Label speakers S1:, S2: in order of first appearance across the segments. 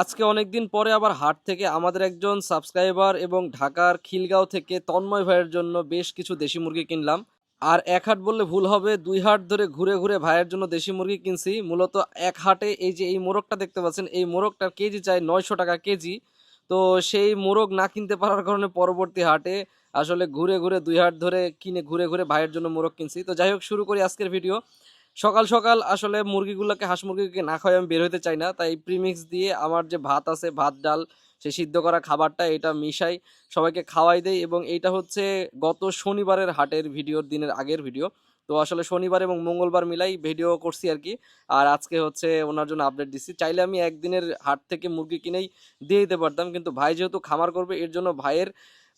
S1: আজকে অনেকদিন পরে আবার হাট থেকে আমাদের একজন সাবস্ক্রাইবার এবং ঢাকার খিলগাঁও থেকে তন্ময় ভাইয়ের জন্য বেশ কিছু দেশি মুরগি কিনলাম। আর এক হাট বললে ভুল হবে, দুই হাট ধরে ঘুরে ঘুরে ভাইয়ের জন্য দেশি মুরগি কিনছি। মূলত এক হাটে এই যে এই মোরগটা দেখতে পাচ্ছেন, এই মোরগটার কেজি চাই নয়শো টাকা কেজি। তো সেই মোরগ না কিনতে পারার কারণে পরবর্তী হাটে আসলে ঘুরে ঘুরে দুই হাট ধরে কিনে ঘুরে ঘুরে ভাইয়ের জন্য মোরগ কিনছি। তো যাই হোক, শুরু করি আজকের ভিডিও সকাল সকাল আসলে মুরগিগুলোকে, হাঁস মুরগিকে না খাওয়াই আমি বের হতে চাই না। তাই প্রিমিক্স দিয়ে আমার যে ভাত আছে, ভাত, ডাল, সে সিদ্ধ করা খাবারটা এটা মিশাই সবাইকে খাওয়াই দেয় এবং এইটা হচ্ছে গত শনিবারের হাটের ভিডিওর দিনের আগের ভিডিও। তো আসলে শনিবার এবং মঙ্গলবার মিলাই ভিডিও করছি আর কি। আর আজকে হচ্ছে ওনার জন্য আপডেট দিচ্ছি। চাইলে আমি একদিনের হাট থেকে মুরগি কিনেই দিয়ে দিতে পারতাম। কিন্তু ভাই যেহেতু খামার করবে, এর জন্য ভাইয়ের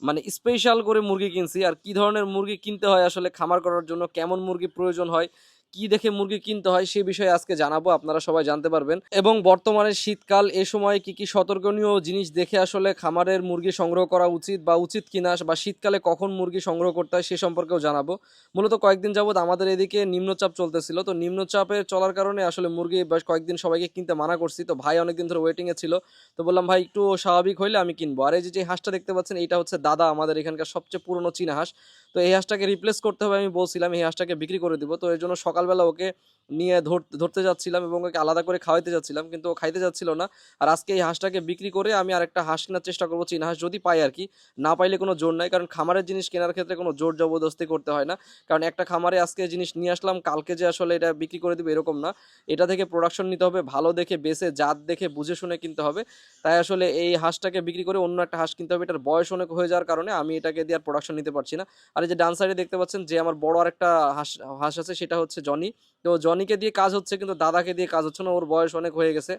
S1: মানে স্পেশাল করে মুরগি কিনছি। আর কি ধরনের মুরগি কিনতে হয় আসলে খামার করার জন্য, কেমন মুরগি প্রয়োজন হয় কি দেখে মুরগি কিনতে হয় সে বিষয়ে আজকে জানাব, আপনারা সবাই জানতে পারবেন। এবং বর্তমানে শীতকাল, এ সময় কি কি সতর্কনীয় জিনিস দেখে আসলে খামারের মুরগি সংগ্রহ করা উচিত বা উচিত কিনা, বা শীতকালে কখন মুরগি সংগ্রহ করতে হয় সে সম্পর্কেও জানাব। মূলত কয়েকদিন যাবৎ আমাদের এদিকে নিম্নচাপ চলতেছিল, তো নিম্নচাপের চলার কারণে আসলে মুরগি বেশ কয়েকদিন সবাইকে কিনতে মানা করছি, তো ভাই অনেকদিন ধরে ওয়েটিংয়ে ছিল, তো বললাম, ভাই, একটু স্বাভাবিক হইলে আমি কিনবো। আর এই যে হাঁসটা দেখতে পাচ্ছেন, এইটা হচ্ছে দাদা, আমাদের এখানকার সবচেয়ে পুরনো চীনা হাঁস। তো এই হাঁসটাকে রিপ্লেস করতে হবে আমি বলছিলাম, এই হাঁসটাকে বিক্রি করে দিব। তো এর জন্য সকালবেলা ওকে নিয়ে ধরতে ধরতে যাচ্ছিলাম এবং ওকে আলাদা করে খাওয়াইতে যাচ্ছিলাম, কিন্তু ও খাইতে যাচ্ছিল না। আর আজকে এই হাঁসটাকে বিক্রি করে আমি আরেকটা হাঁস কেনার চেষ্টা করব, চীনা হাঁস যদি পাই আর কি। না পাইলে কোনো জোর নাই, কারণ খামারের জিনিস কেনার ক্ষেত্রে কোনো জোর জবরদস্তি করতে হয় না। কারণ একটা খামারে আজকে জিনিস নিয়ে আসলাম, কালকে যে আসলে এটা বিক্রি করে দিবে এরকম না। এটা থেকে প্রোডাকশন নিতে হবে, ভালো দেখে বেছে, জাত দেখে, বুঝে শুনে কিনতে হবে। তাই আসলে এই হাঁসটাকে বিক্রি করে অন্য একটা হাঁস কিনতে হবে, এটার বয়স অনেক হয়ে যাওয়ার কারণে আমি এটাকে দিয়ে আর প্রোডাকশন নিতে পারছি না। আর এই যে ডান সাইডে দেখতে পাচ্ছেন যে আমার বড় আরেকটা হাঁস হাঁস আছে, সেটা হচ্ছে জনি। তো জনিকে দিয়ে কাজ হচ্ছে, কিন্তু দাদাকে দিয়ে কাজ হচ্ছে না, ওর বয়স অনেক হয়ে গেছে।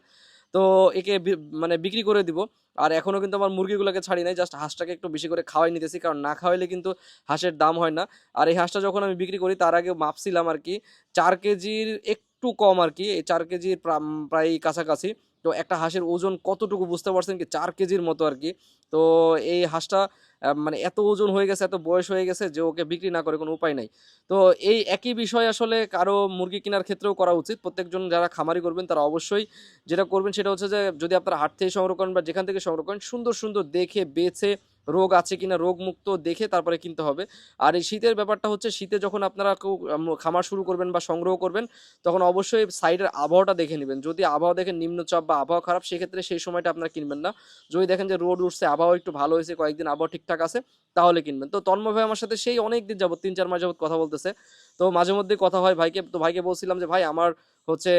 S1: তো একে মানে বিক্রি করে দিব। আর এখনও কিন্তু আমার মুরগিগুলোকে ছাড়ি নাই জাস্ট হাঁসটাকে একটু বেশি করে খাওয়াই নিতেছি, কারণ না খাওয়াইলে কিন্তু হাঁসের দাম হয় না। আর এই হাঁসটা যখন আমি বিক্রি করি, তার আগে মাপছিলাম আর কি, চার কেজির একটু কম আর কি, এই চার কেজির প্রায় কাছাকাছি। তো একটা হাঁসের ওজন কতটুকু বুঝতে পারছেন কি, চার কেজির মতো আর কি। তো এই হাঁসটা মানে এত ওজন হয়ে গেছে, এত বয়স হয়ে গেছে যে ওকে বিক্রি না করে কোনো উপায় নাই। তো এই একই বিষয় আসলে কারও মুরগি কেনার ক্ষেত্রেও করা উচিত। প্রত্যেকজন যারা খামারি করবেন, তারা অবশ্যই যেটা করবেন সেটা হচ্ছে যে, যদি আপনার হাট থেকে করেন বা যেখান থেকে করেন সুন্দর সুন্দর দেখে, বেছে রোগ আছে কিনা রোগ মুক্ত দেখে তারপরে কিনতে হবে। আর এই শীতের ব্যাপারটা হচ্ছে, শীতে যখন আপনারা কেউ খামার শুরু করবেন বা সংগ্রহ করবেন, তখন অবশ্যই সাইডের আবহাওয়াটা দেখে নেবেন। যদি আবহাওয়া দেখেন নিম্নচাপ বা আবহাওয়া খারাপ, সেক্ষেত্রে সেই সময়টা আপনারা কিনবেন না। যদি দেখেন যে রোড উঠছে, আবহাওয়া একটু ভালো হয়েছে, কয়েকদিন আবহাওয়া ঠিকঠাক আছে তাহলে কিনবেন। তো তন্ময় ভাই আমার সাথে সেই অনেক দিন যাবত তিন, চার মাস যাবত কথা বলতেছে। তো মাঝে মধ্যে কথা হয় ভাইকে, তো ভাইকে বলছিলাম যে, ভাই, আমার হচ্ছে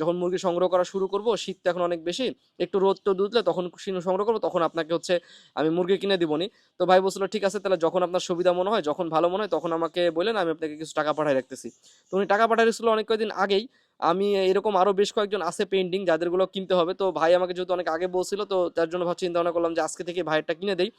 S1: যখন মুরগি সংগ্রহ করা শুরু করব শীত এখন অনেক বেশি, একটু রোদ তো উঠলে তখন সংগ্রহ করব, তখন আপনাকে হচ্ছে আমি মুরগি কিনে দিবনি। তো ভাই বলছিল, ঠিক আছে, তাহলে যখন আপনার সুবিধা মনে হয়, যখন ভালো মনে হয়, তখন আমাকে বললেন, আমি আপনাকে কিছু টাকা পাঠাই রাখতেছি। তো উনি টাকা পাঠাইছিল অনেক কয়েকদিন আগেই। আমি এরকম আরও বেশ কয়েকজন আছে পেন্টিং যাদেরগুলো কিনতে হবে। তো ভাই আমাকে যেহেতু অনেক আগে বলছিল, তো তার জন্য ভাবছি, চিন্তা ভাবনা করলাম যে, আজকে থেকে ভাইয়েরটা কিনে দেই।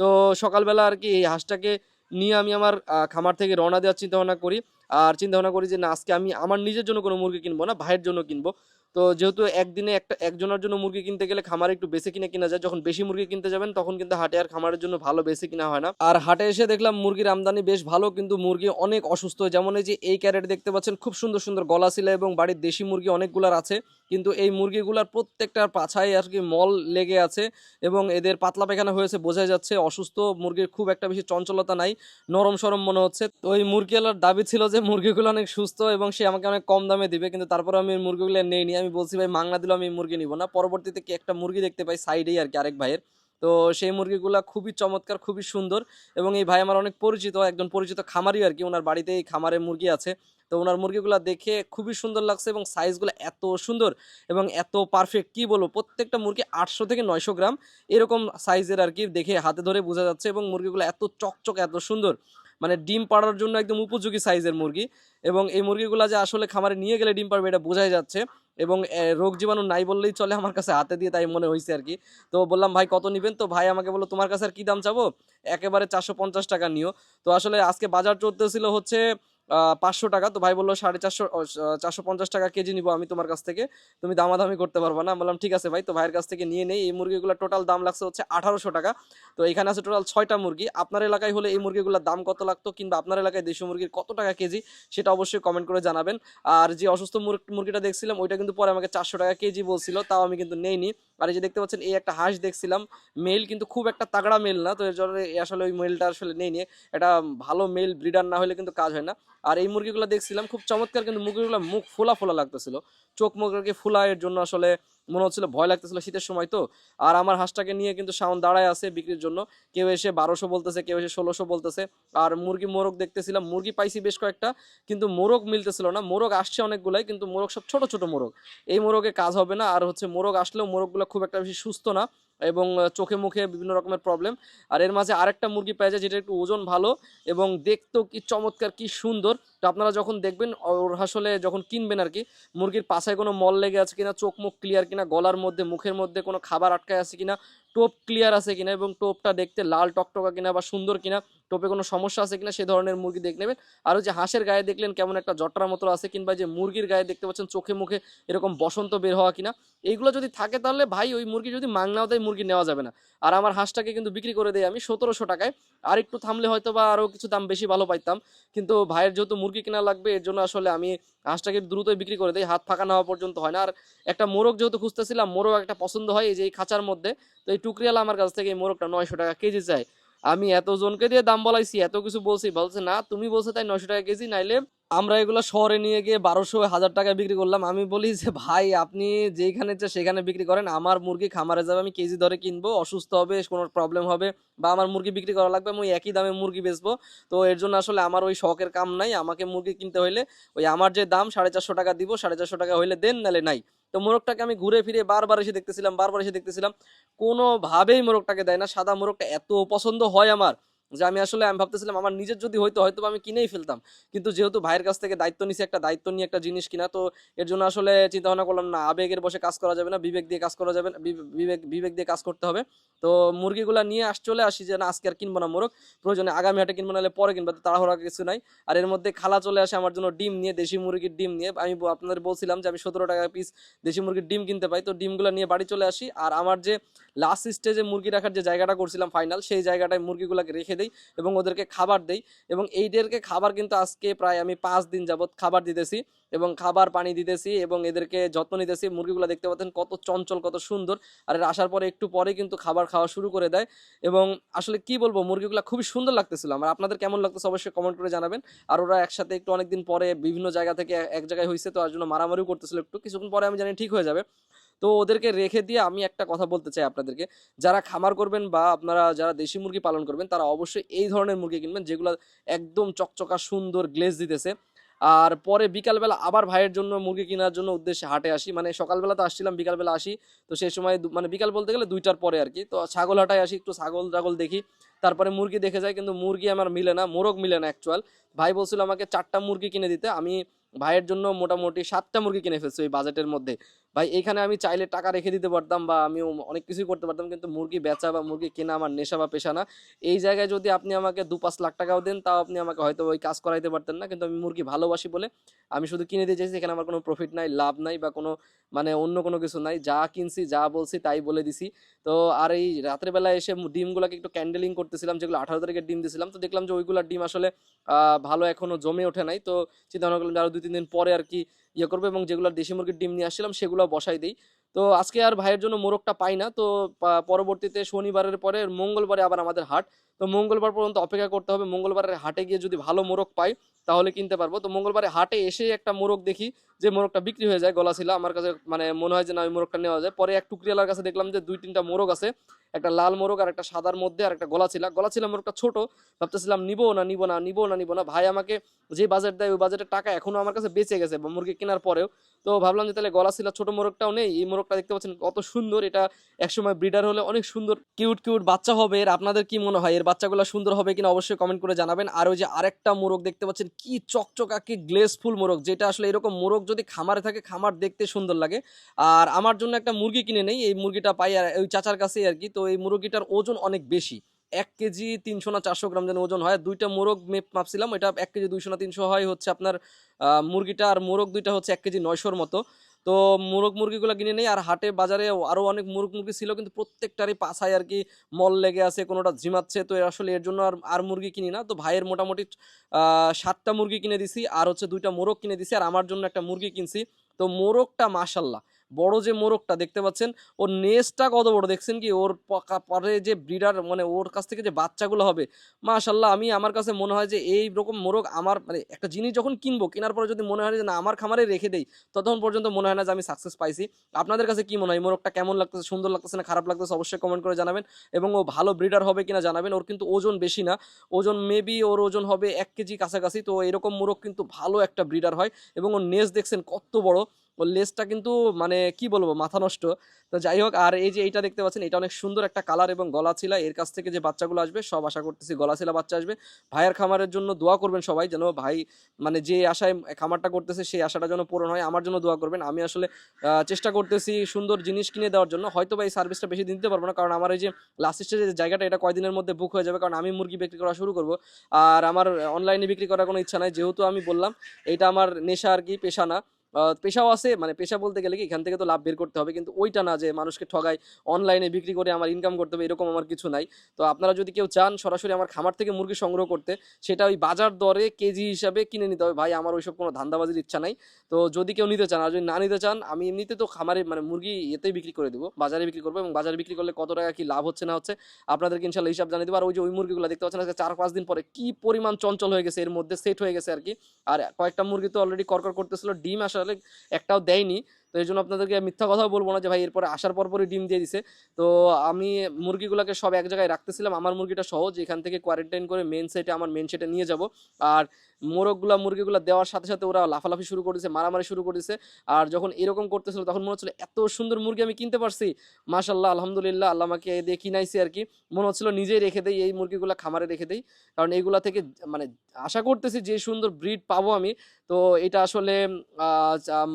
S1: তো সকালবেলা আর কি এই হাঁসটাকে নিয়ে আমি আমার খামার থেকে রওনা দেওয়ার চিন্তা ভাবনা করি। আর চিন্তা ভাবনা করি যে না, আজকে আমি আমার নিজের জন্য কোনো মুরগি কিনবো না, ভাইয়ের জন্য কিনবো। তো যেহেতু একদিনে একটা, একজনের জন্য মুরগি কিনতে গেলে খামারে একটু বেশি কিনে কিনা যায়। যখন বেশি মুরগি কিনতে যাবেন, তখন কিন্তু হাটে আর খামারের জন্য ভালো বেশি কিনা হয় না। আর হাটে এসে দেখলাম মুরগির আমদানি বেশ ভালো, কিন্তু মুরগি অনেক অসুস্থ। যেমন এই যে এই ক্যারেট দেখতে পাচ্ছেন, খুব সুন্দর সুন্দর গলা শিলা এবং বাড়ির দেশি মুরগি অনেকগুলার আছে। কিন্তু এই মুরগিগুলার প্রত্যেকটার পাছায় আর কি মল লেগে আছে এবং এদের পাতলা পায়খানা হয়েছে বোঝা যাচ্ছে অসুস্থ। মুরগির খুব একটা বেশি চঞ্চলতা নাই, নরম সরম মনে হচ্ছে। তো ওই মুরগিওয়ালার দাবি ছিল যে মুরগিগুলো অনেক সুস্থ এবং সে আমাকে অনেক কম দামে দিবে, কিন্তু তারপরে আমি মুরগিগুলো মুরগিগুলো নেইনি আমি বলছি, ভাই, মাংনা দিলেও আমি মুরগি নিব না। পরবর্তীতে কি একটা মুরগি দেখতে পাই সাইডেই আর কি আরেক ভাইয়ের। তো সেই মুরগিগুলা খুবই চমৎকার, খুবই সুন্দর এবং এই ভাই আমার অনেক পরিচিত, একজন পরিচিত খামারি আর কি। ওনার বাড়িতে এই খামারে মুরগি আছে। তো ওনার মুরগিগুলো দেখে খুবই সুন্দর লাগছে এবং সাইজগুলো এত সুন্দর এবং এত পারফেক্ট, কি বলব? প্রত্যেকটা মুরগি আটশো থেকে নয়শো গ্রাম এরকম সাইজের আর কি দেখে হাতে ধরে বোঝা যাচ্ছে এবং মুরগিগুলো এত চকচক, এত সুন্দর। মানে ডিম পাড়ার জন্য একদম উপযোগী সাইজের মুরগি। এবং এই মুরগিগুলো যে আসলে খামারে নিয়ে গেলে ডিম পারবে এটা বোঝাই যাচ্ছে। এবং রোগ জীবাণু নাই বললেই চলে আমার কাছে হাতে দিয়ে, তাই মনে হয়েছে আর কি। তো বললাম, ভাই, কত নেবেন? তো ভাই আমাকে বলল, তোমার কাছে আর কি দাম চাবো? একেবারে চারশো পঞ্চাশ টাকা নিও। তো আসলে আজকে বাজার চলতেছিল হচ্ছে পাঁচশো টাকা। তো ভাই বলল সাড়ে চারশো চারশো পঞ্চাশ টাকা কেজি নিবো আমি তোমার কাছ থেকে। তুমি দামাদামি করতে পারবা না। বললাম, ঠিক আছে ভাই, তো ভাইয়ের কাছ থেকে নিয়ে নেই। এই মুরগিগুলো টোটাল দাম লাগছে হচ্ছে আঠারোশো টাকা। তো এখানে আছে টোটাল ছয়টা মুরগি। আপনার এলাকায় হলে এই মুরগিগুলোর দাম কত লাগতো? কিংবা আপনার এলাকায় দেশি মুরগির কত টাকা কেজি? সেটা অবশ্যই কমেন্ট করে জানাবেন। আর যে অসুস্থ মুরগ- মুরগিটা দেখছিলাম, ওইটা কিন্তু পরে আমাকে চারশো টাকা কেজি বলছিল। তাও আমি কিন্তু নেইনি। আর এই যে দেখতে পাচ্ছেন, এই একটা হাঁস দেখছিলাম। মেল কিন্তু খুব একটা তাগড়া মেল না, তো এর জন্য আসলে ওই মেলটা আসলে নেই নিয়ে। এটা ভালো মেল ব্রিডার না হলে কিন্তু কাজ হয় না। আর এই মুরগিগুলো দেখছিলাম, খুব চমৎকার কিন্তু মুরগিগুলো মুখ ফোলা ফোলা লাগতেছিল। চোখ মুখকে ফোলা এর জন্য আসলে মনে হচ্ছিল ভয় লাগতেছিল শীতের সময় তো। আর আমার হাঁসটাকে নিয়ে কিন্তু শাওন দাঁড়ায় আছে বিক্রির জন্য। কেউ এসে বারোশো বলতেছে, কেউ এসে ষোলোশো বলতেছে। আর মুরগি মোরগ দেখতেছিলাম, মুরগি পাইছি বেশ কয়েকটা, কিন্তু মোরগ মিলতেছিল না। মোরগ আসছে অনেকগুলাই, কিন্তু মোরগ সব ছোট ছোট মোরগ। এই মোরগে কাজ হবে না, আর হচ্ছে মোরগ আসলেও মোরগগুলো খুব একটা বেশি সুস্থ না এবং চোখে মুখে বিভিন্ন রকমের প্রবলেম আর এর মাঝে আরেকটা মুরগি পেয়ে যায়, যেটা একটু ওজন ভালো এবং দেখতেও কি চমৎকার, কি সুন্দর। তো আপনারা যখন দেখবেন ওর আসলে যখন কিনবেন আর কি, মুরগির পাশায় কোনো মল লেগে আছে কিনা, চোখ মুখ ক্লিয়ার কিনা, গলার মধ্যে, মুখের মধ্যে কোনো খাবার আটকায় আছে কিনা, টোপ ক্লিয়ার আছে কিনা এবং টোপটা দেখতে লাল টকটকা কিনা বা সুন্দর কিনা, টোপে কোনো সমস্যা আছে কিনা, সে ধরনের মুরগি দেখে নেবেন। আর যে হাঁসের গায়ে দেখলেন কেমন একটা জটরার মতো আছে কিংবা যে মুরগির গায়ে দেখতে পাচ্ছেন চোখে মুখে এরকম বসন্ত বের হওয়া কিনা, এইগুলো যদি থাকে তাহলে ভাই ওই মুরগি যদি মাংনাও দেয় মুরগি নেওয়া যাবে না। আর আমার হাঁসটাকে কিন্তু বিক্রি করে দেয় আমি সতেরোশো টাকায়। আর একটু থামলে হয়তো বা আরও কিছু দাম বেশি ভালো পাইতাম। কিন্তু ভাইয়ের যেহেতু মুরগি কেনা লাগবে, এর জন্য আসলে আমি হাঁসটাকে দ্রুতই বিক্রি করে দিই। হাত ফাঁকা না হওয়া পর্যন্ত হয় না। আর একটা মোরগ যেহেতু খুঁজতেছিলাম, মোরগ একটা পছন্দ হয় এই যে এই খাঁচার মধ্যে। তো এই টুকরিয়ালা আমার কাছ থেকে এই মোরগটা নয়শো টাকা কেজি চাই। আমি এতজনকে দিয়ে দাম বলাইছি, এত কিছু বলছি, বলছে, না, তুমি বলছো তাই নয়শো টাকা কেজি, নাইলে আমরা এগুলো শহরে নিয়ে গিয়ে বারোশো, হাজার টাকা বিক্রি করলাম। আমি বলি যে, ভাই, আপনি যেখানে ইচ্ছা সেখানে বিক্রি করেন। আমার মুরগি খামারে যাবে, আমি কেজি দরে কিনবো, অসুস্থ হবে, কোনো প্রবলেম হবে বা আমার মুরগি বিক্রি করা লাগবে, আমি একই দামে মুরগি বেচবো। তো এর জন্য আসলে আমার ওই শখের কাম নাই। আমাকে মুরগি কিনতে হইলে ওই আমার যে দাম, সাড়ে চারশো টাকা দিব, সাড়ে চারশো টাকা হইলে দেন, নালে নাই। তো মোরগটাকে আমি ঘুরে ফিরে বারবার এসে দেখতেছিলাম, বারবার এসে দেখতেছিলাম। কোনোভাবেই মোরগটাকে দেয় না। সাদা মোরগটা এত পছন্দ হয় আমার। যে আমি আসলে, আমি ভাবতেছিলাম আমার নিজের যদি হয়তো হয়তো আমি কিনেই ফেলতাম। কিন্তু যেহেতু ভাইয়ের কাছ থেকে দায়িত্ব নিছি, একটা দায়িত্ব নিয়ে একটা জিনিস কিনা, তো এর জন্য আসলে চিন্তা ভাবনা করলাম, না, আবেগের বসে কাজ করা যাবে না, বিবেক দিয়ে কাজ করা যাবে না বিবেক বিবেক দিয়ে কাজ করতে হবে। তো মুরগিগুলা নিয়ে আস, চলে আসি যে, না, আজকে আর কিনবো না মোরগ, প্রয়োজনে আগামী হাটে কিনবো, নাহলে পরে কিনবো তাড়াহুড়া কিছু নাই। আর এর মধ্যে খালা চলে আসে আমার জন্য ডিম নিয়ে, দেশি মুরগির ডিম নিয়ে। আমি আপনাদের বলছিলাম যে, আমি সতেরো টাকা পিস দেশি মুরগির ডিম কিনতে পাই, তো ডিমগুলো নিয়ে বাড়ি চলে আসি। আর আমার যে লাস্ট স্টেজে মুরগি রাখার যে জায়গাটা করছিলাম ফাইনাল সেই জায়গাটায় মুরগিগুলোকে রেখে দেই এবং ওদেরকে খাবার দেই এবং এইদেরকে খাবার কিন্তু আজকে প্রায় আমি পাঁচ দিন যাবত খাবার দিতেছি এবং খাবার পানি দিতেছি এবং এদেরকে যত্ন নিতেছি। মুরগিগুলো দেখতে পাচ্ছেন কত চঞ্চল, কত সুন্দর। আর এরা আসার পরে একটু পরে কিন্তু খাবার খাওয়া শুরু করে দেয় এবং আসলে কি বলব, মুরগিগুলো খুবই সুন্দর লাগতেছিল আমার। আপনাদের কেমন লাগতেছে অবশ্যই কমেন্ট করে জানাবেন। আর ওরা একসাথে একটু অনেকদিন পরে বিভিন্ন জায়গা থেকে এক জায়গায় হয়েছে তো তার জন্য মারামারিও করতেছিল একটু। কিছুক্ষণ পরে আমি জানি ঠিক হয়ে যাবে। তো ওদেরকে রেখে দিয়ে আমি একটা কথা বলতে চাই আপনাদেরকে। যারা খামার করবেন বা আপনারা যারা দেশি মুরগি পালন করবেন, তারা অবশ্যই এই ধরনের মুরগি কিনবেন যেগুলো একদম চকচকা, সুন্দর, গ্লেজ দিতেছে। আর পরে বিকালবেলা আবার ভাইয়ের জন্য মুরগি কেনার জন্য উদ্দেশ্যে হাটে আসি। মানে সকালবেলা তো আসছিলাম, বিকালবেলা আসি। তো সেই সময় মানে বিকাল বলতে গেলে দুইটার পরে আর কি। তো ছাগল হাটায় আসি, একটু ছাগল টাগল দেখি। তারপরে মুরগি দেখে যায় কিন্তু মুরগি আমার মিলে না, মোরগ মিলে না অ্যাকচুয়াল ভাই বলছিল আমাকে চারটা মুরগি কিনে দিতে। আমি ভাইয়ের জন্য মোটামুটি সাতটা মুরগি কিনে ফেলছি ওই বাজেটের মধ্যে। ভাই, এখানে আমি চাইলে টাকা রেখে দিতে পারতাম বা আমি অনেক কিছুই করতে পারতাম, কিন্তু মুরগি বেচা বা মুরগি কেনা আমার নেশা বা পেশা না। এই জায়গায় যদি আপনি আমাকে দু পাঁচ লাখ টাকাও দেন, তাও আপনি আমাকে হয়তো ওই কাজ করাইতে পারতেন না, কিন্তু আমি মুরগি ভালোবাসি বলে আমি শুধু কিনে দিয়ে চাইছি এখানে আমার কোনো প্রফিট নাই, লাভ নাই বা কোনো মানে অন্য কোনো কিছু নাই। যা কিনছি, যা বলছি, তাই বলে দিছি। তো আর এই রাতের বেলা এসে ডিমগুলোকে একটু ক্যান্ডেলিং করতেছিলাম, যেগুলো আঠারো তারিখের ডিম দিয়েছিলাম তো দেখলাম যে ওইগুলোর ডিম আসলে ভালো এখনও জমে ওঠে নাই। তো চিন্তা ভাবনা করলাম যে আরও দুই তিন দিন পরে আর কি ইয়ে করব এবং যেগুলো দেশি মুরগির ডিম নিয়ে আসছিলাম, সেগুলো বসাই দিই। তো আজকে আর ভাইয়ের জন্য মোরগটা পাই না, তো পরবর্তীতে শনিবারের পরে, মঙ্গলবারে আবার আমাদের হাট। তো মঙ্গলবার পর্যন্ত অপেক্ষা করতে হবে। মঙ্গলবারের হাটে গিয়ে যদি ভালো মোরগ পাই, তাহলে কিনতে পারব। তো মঙ্গলবারে হাটে এসে একটা মোরগ দেখি, যে মোরগটা বিক্রি হয়ে যায় গলা ছিল আমার কাছে মানে মনে হয় যে না, ওই মোরগটা নেওয়া যায়। পরে এক টুকরিয়ালার কাছে দেখলাম যে দুই তিনটা মোরগ আছে। একটা লাল মোরগ আর একটা সাদার মধ্যে আর একটা গলা ছিল গলা ছিল মোরগটা ছোট। ভাবতেছিলাম, নিবো না নিবো না নিবো না নিবো না। ভাই আমাকে যে বাজেট দেয়, ওই বাজেটের টাকা এখনও আমার কাছে বেঁচে গেছে মুরগি কেনার পরেও। তো ভাবলাম যে তাহলে গলা ছিল ছোট মোরগটাও নেই। এই মোরগটা দেখতে পাচ্ছেন কত সুন্দর। এটা একসময় ব্রিডার হলে অনেক সুন্দর। কিউট কিউট বাচ্চা হবে। এর আপনাদের কি মনে হয়? এর বাচ্চাগুলো সুন্দর হবে কিনা অবশ্যই কমেন্ট করে জানাবেন। আর ওই যে আরেকটা মোরগ দেখতে পাচ্ছেন, কি চকচকা, কি গ্লেসফুল মোরগ, যেটা আসলে এরকম মোরগ যদি খামারে থাকে, খামার দেখতে সুন্দর লাগে। আর আমার জন্য একটা মুরগি কিনে নেই, এই মুরগিটা পাই আর ওই চাচার কাছেই আর কি। তো এই মুরগিটার ওজন অনেক বেশি। এক কেজি তিনশো না চারশো গ্রাম যেন ওজন হয়। দুইটা মোরগ মেপ মাপছিলাম এটা এক কেজি দুইশো না তিনশো হয় হচ্ছে আপনার মুরগিটা। আর মোরগ দুইটা হচ্ছে এক কেজি নয়শোর মতো। তো মুরগ মুরগিগুলো কিনে নেই, আর হাটে বাজারে আরও অনেক মুরগ মুরগি ছিল, কিন্তু প্রত্যেকটারই পাশায় আর কি মল লেগে আছে, কোনোটা ঝিমাচ্ছে, তো আসলে এর জন্য আর আর মুরগি কিনি না। তো ভাইয়ের মোটামুটি সাতটা মুরগি কিনে দিছি, আর হচ্ছে দুইটা মোরগ কিনে দিছি, আর আমার জন্য একটা মুরগি কিনছি। তো মোরগটা মাশাল্লাহ বড় যে মোরগটা দেখতে পাচ্ছেন, ওর নেসটা কত বড়, দেখছেন কি? ওর পরে যে ব্রিডার মানে ওর কাছ থেকে যে বাচ্চাগুলো হবে মাশাল্লাহ আমি আমার কাছে মনে হয় যে এই রকম মোরগ আমার মানে একটা জিনিস যখন কিনবো, কেনার পরে যদি মনে হয় যে না, আমার খামারে রেখে দেই, ততক্ষণ পর্যন্ত মনে হয় না যে আমি সাকসেস পাইছি। আপনাদের কাছে কি মনে হয়? মোরগটা কেমন লাগতেছে, সুন্দর লাগতেছে না খারাপ লাগতেছে? অবশ্যই কমেন্ট করে জানাবেন। এবং ও ভালো ব্রিডার হবে কিনা জানাবেন, ওর কিন্তু ওজন বেশি না। ওজন মেবি ওর ওজন হবে এক কেজি কাছাকাছি, তো এরকম মোরগ কিন্তু ভালো একটা ব্রিডার হয়। এবং ওর নেস দেখছেন কত বড় লেজটা কিন্তু মানে কি বলব, মাথা নষ্ট। তো যাই হোক, আর এই যে এইটা দেখতে পাচ্ছেন, এটা অনেক সুন্দর একটা কালার এবং গলা ছিলা। এর কাছ থেকে যে বাচ্চাগুলো আসবে, সব আশা করতেছি গলা ছিলা বাচ্চা আসবে। ভাইয়ের খামারের জন্য দোয়া করবেন সবাই যেন ভাই মানে যে আশায় খামারটা করতেছে, সেই আশাটা যেন পূরণ হয়। আমার জন্য দোয়া করবেন। আমি আসলে চেষ্টা করতেছি সুন্দর জিনিস কিনে দেওয়ার জন্য। হয়তো বা এই সার্ভিসটা বেশি দিন দিতে পারব না, কারণ আমার এই যে লাস্ট স্টেজে যে জায়গাটা, এটা কয়দিনের মধ্যে বুক হয়ে যাবে। কারণ আমি মুরগি বিক্রি করা শুরু করব। আর আমার অনলাইনে বিক্রি করার কোনো ইচ্ছা নাই। যেহেতু আমি বললাম, এটা আমার নেশা আর কি, পেশা না। পেশাও আছে মানে পেশা বলতে গেলে কি, এখান থেকে তো লাভ বের করতে হবে, কিন্তু ওইটা না যে মানুষকে ঠগাই অনলাইনে বিক্রি করে আমার ইনকাম করতে হবে, এরকম আমার কিছু নাই। তো আপনারা যদি কেউ চান সরাসরি আমার খামার থেকে মুরগি সংগ্রহ করতে, সেটা ওই বাজার দরে কেজি হিসাবে কিনে নিতে হবে। ভাই, আমার ওইসব কোনো ধান্দাবাজির ইচ্ছা নাই। তো যদি কেউ নিতে চান, আর যদি না নিতে চান, আমি এমনিতে তো খামারে মানে মুরগি এতেই বিক্রি করে দেবো, বাজারে বিক্রি করব এবং বাজারে বিক্রি করলে কত টাকা কি লাভ হচ্ছে না হচ্ছে, আপনাদেরকে ইনশাল্লাহ হিসাব জানিয়ে দেবো। আর ওই যে ওই মুরগিগুলো দেখতে পাচ্ছেন, আজকে চার পাঁচ দিন পরে কি পরিমাণ চঞ্চল হয়ে গেছে, এর মধ্যে সেট হয়ে গেছে আর কি। আর কয়েকটা মুরগি তো অলরেডি করকর করতেছিল, ডিম আসলে একটাও দেয়নি। তো এই জন্য আপনাদেরকে মিথ্যা কথাও বলব না যে, ভাই, এরপরে আসার পর পরই ডিম দিয়ে দিছে। তো আমি মুরগিগুলোকে সব এক জায়গায় রাখতেছিলাম। আমার মুরগিটা সহজ, এখান থেকে কোয়ারেন্টাইন করে মেন সেটে আমার মেন সেটে নিয়ে যাব। আর মোরগগুলা, মুরগিগুলো দেওয়ার সাথে সাথে ওরা লাফালাফি শুরু করেছে মারামারি শুরু করেছে আর যখন এরকম করতেছিল, তখন মনে হচ্ছিল, এত সুন্দর মুরগি আমি কিনতে পারছি। মাশাল্লাহ আলহামদুলিল্লাহ, আল্লাহ আমাকে দিয়ে কিনাইছি আর কি। মনে হচ্ছিল নিজেই রেখে দেই, এই মুরগিগুলো খামারে রেখে দেই। কারণ এইগুলা থেকে মানে আশা করতেছি যে সুন্দর ব্রিড পাবো আমি। তো এটা আসলে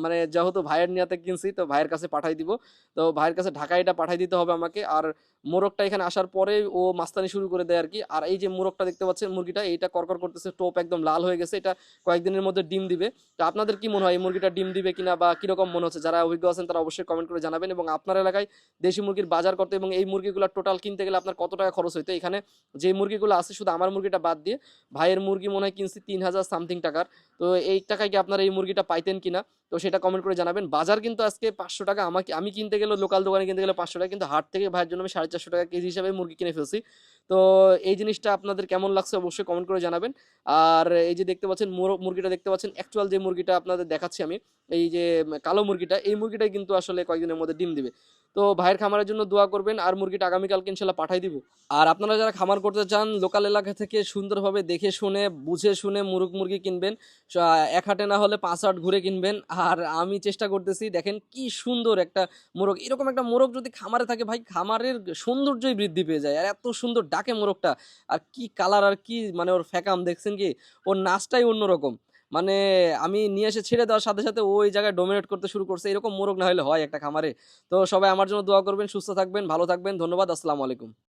S1: মানে যেহেতু ভাইয়ের নিয়াতে কিনছি, তো ভাইয়ের কাছে পাঠাই দিব। তো ভাইয়ের কাছে ঢাকায় এটা পাঠাই দিতে হবে আমাকে। আর মোরগটা এখানে আসার পরে ও মাস্তানি শুরু করে দেয় আর কি। আর এই যে মোরগটা দেখতে পাচ্ছেন মুরগিটা, এইটা করকর করতেছে, টোপ একদম লাল হয়ে গেছে। এটা কয়েকদিনের মধ্যে ডিম দিবে। তো আপনাদের কি মনে হয় এই মুরগিটা ডিম দিবে কিনা বা কীরকম মনে হচ্ছে? যারা অভিজ্ঞ আছেন তারা অবশ্যই কমেন্ট করে জানাবেন এবং আপনার এলাকায় দেশি মুরগির বাজার করতে এবং এই মুরগিগুলো টোটাল কিনতে গেলে আপনার কত টাকা খরচ হইতো? এখানে যে মুরগিগুলো আছে, শুধু আমার মুরগিটা বাদ দিয়ে, ভাইয়ের মুরগি মনে হয় কিনছি তিন হাজার সামথিং টাকার। তো এই টাকায় কি আপনারা এই মুরগিটা পাইতেন কিনা? তো সেটা কমেন্ট করে জানাবেন। বাজার কিন্তু আজকে পাঁচশো টাকা, আমাকে আমি কিনতে গেলে লোকাল দোকানে কিনতে গেলে পাঁচশো টাকা, কিন্তু হাট থেকে ভাইয়ের জন্য আমি সাড়ে চারশো টাকা কেজি হিসাবে মুরগি কিনে ফেলছি। তো এই জিনিসটা আপনাদের কেমন লাগছে অবশ্যই কমেন্ট করে জানাবেন। আর এই যে দেখতে পাচ্ছেন মোর- মুরগিটা দেখতে পাচ্ছেন অ্যাকচুয়াল যে মুরগিটা আপনাদের দেখাচ্ছি আমি, এই যে কালো মুরগিটা, এই মুরগিটাই কিন্তু আসলে কয়েকদিনের মধ্যে ডিম দিবে। তো ভাইয়ের খামারের জন্য দোয়া করবেন, আর মুরগিটা আগামীকালকে ইনশাল্লাহ পাঠাই দিব। আর আপনারা যারা খামার করতে চান, লোকাল এলাকা থেকে সুন্দরভাবে দেখে শুনে, বুঝে শুনে মুরগ মুরগি কিনবেন এক হাটে না হলে পাঁচ হাট ঘুরে কিনবেন। আর আমি চেষ্টা করতেছি, দেখেন কি সুন্দর একটা মোরগ। এরকম একটা মোরগ যদি খামারে থাকে, ভাই, খামারের সৌন্দর্যই বৃদ্ধি পেয়ে যায়। আর এত সুন্দর ডাকে মোরগটা। আর কি কালার আর কি মানে ওর ফ্যাকাম দেখছেন কি? ওর নাচটাই অন্যরকম। মানে আমি নিয়ে এসে ছেড়ে দেওয়ার সাথে সাথে ওই জায়গায় ডোমিনেট করতে শুরু করছে। এরকম মোরগ না হলে হয় একটা খামারে। তো সবাই আমার জন্য দোয়া করবেন, সুস্থ থাকবেন, ভালো থাকবেন। ধন্যবাদ, আসসালামু আলাইকুম।